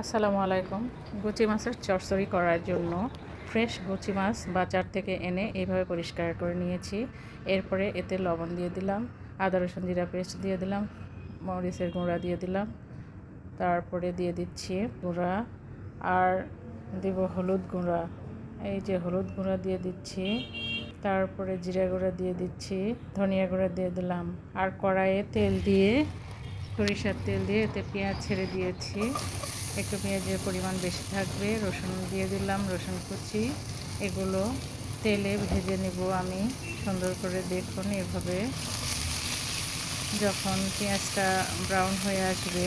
আসসালামু আলাইকুম। গুচি মাছের চরচড়ি করার জন্য ফ্রেশ গুচি মাছ বাজার থেকে এনে এইভাবে পরিষ্কার করে নিয়েছি। এরপরে এতে লবণ দিয়ে দিলাম, আদা, রসুন, জিরা পেস্ট দিয়ে দিলাম, মরিচের গুঁড়া দিয়ে দিলাম। তারপরে দিয়ে দিচ্ছি গুঁড়া আর দেব হলুদ গুঁড়া। এই যে হলুদ গুঁড়া দিয়ে দিচ্ছি, তারপরে জিরা গুঁড়া দিয়ে দিচ্ছি, ধনিয়া গুঁড়া দিয়ে দিলাম। আর কড়াইয়ে তেল দিয়ে সরিষার তেল দিয়ে এতে পেঁয়াজ ছেড়ে দিয়েছি। একটু পেঁয়াজের পরিমাণ বেশি থাকবে, রসুন দিয়ে দিলাম, রসুন কুচি, এগুলো তেলে ভেজে নেব আমি, সুন্দর করে দেখুন এভাবে। যখন পেঁয়াজটা ব্রাউন হয়ে আসবে,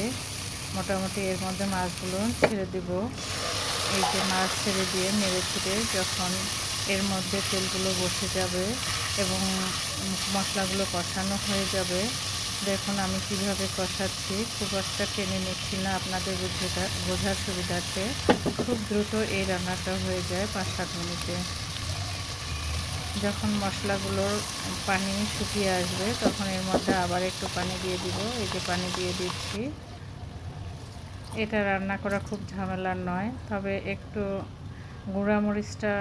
মোটামুটি এর মধ্যে মাছগুলো ছেড়ে দেব। এই যে মাছ ছেড়ে দিয়ে নেড়ে ছেড়ে যখন এর মধ্যে তেলগুলো বসে যাবে এবং মশলাগুলো কষানো হয়ে যাবে দেখুন, আমি কীভাবে কষাচ্ছি। খুব একটা টেনে নিচ্ছি না আপনাদের বোঝার সুবিধার্থে। খুব দ্রুত এই রান্নাটা হয়ে যায় পাঁচ সাত মিনিটে। যখন মশলাগুলোর পানি শুকিয়ে আসবে, তখন এর মধ্যে আবার একটু পানি দিয়ে দিব। এই যে পানি দিয়ে দিচ্ছি। এটা রান্না করা খুব ঝামেলার নয়, তবে একটু গুঁড়ামরিচটা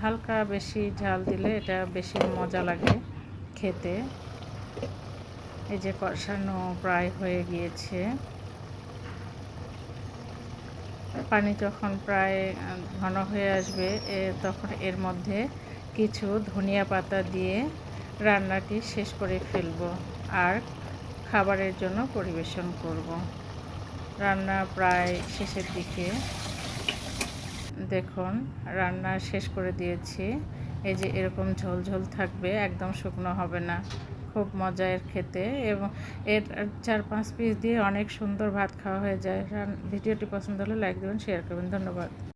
হালকা বেশি ঝাল দিলে এটা বেশি মজা লাগে খেতে। এই যে কষানো প্রায় হয়ে গিয়েছে। পানি যখন প্রায় ঘন হয়ে আসবে তখন এর মধ্যে কিছু ধনিয়া পাতা দিয়ে রান্নাটি শেষ করে ফেলব আর খাবারের জন্য পরিবেশন করব। রান্না প্রায় শেষের দিকে। দেখুন, রান্না শেষ করে দিয়েছি। এই যে এরকম ঝোল ঝোল থাকবে, একদম শুকনো হবে না। খুব মজার খেতে এবং এর চার পাঁচ পিস দিয়ে অনেক সুন্দর ভাত খাওয়া হয়ে যায়। ভিডিওটি পছন্দ হলে লাইক দেবেন শেয়ার করবেন। ধন্যবাদ।